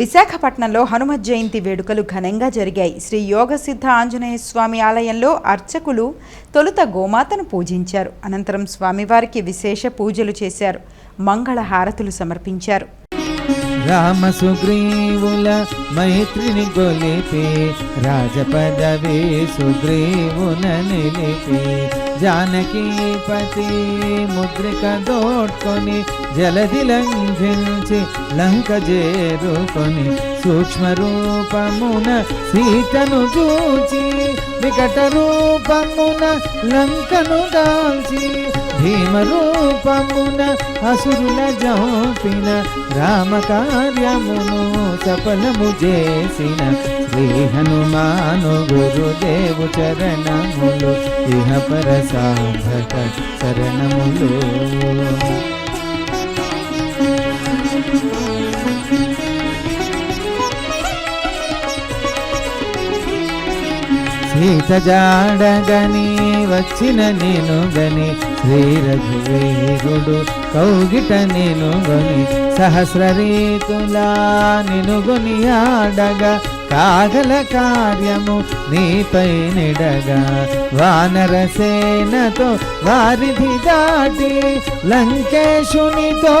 విశాఖపట్నంలో హనుమత్ జయంతి వేడుకలు ఘనంగా జరిగాయి. శ్రీ యోగసిద్ధ ఆంజనేయ స్వామి ఆలయంలో అర్చకులు తొలుత గోమాతను పూజించారు. అనంతరం స్వామివారికి విశేష పూజలు చేశారు. మంగళ హారతులు సమర్పించారు. రామ సుగ్రీవుల మైత్రిని గొలిపి రాజపదవి సుగ్రీవున నిలిపి జానకీపతి ముద్రిక దోడ్కొని జలధి లంఘించి లంక చేరుకొని సూక్ష్మ రూపమున సీతను చూచి వికట రూపమున లంకను దాల్చి రూపమున అసురుల జోపిన రామ కార్యమును సఫలము చేసిన శ్రీ హనుమాను గురుదేవు చరణములు ఇహ పర సాధక శరణములు సీత జాడగని వచ్చిన నేను గని శ్రీ రఘువీరుడు కౌగిట నేను గని సహస్ర రీతులా నిను గొని ఆడగా కాగల కార్యము నీపై నిడగా. వానర సేనతో వారిధి దాటి లంకేశునితో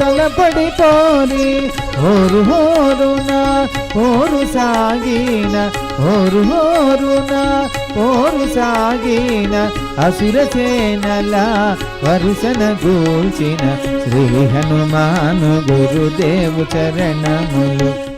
తలపడి కోరి హోరు హోరున ఓరు సాగిన ఓరు హోరున ఓరు సాగిన అసుర సేనల వరుసన గూల్చిన శ్రీ హనుమాను గురుదేవు చరణములు.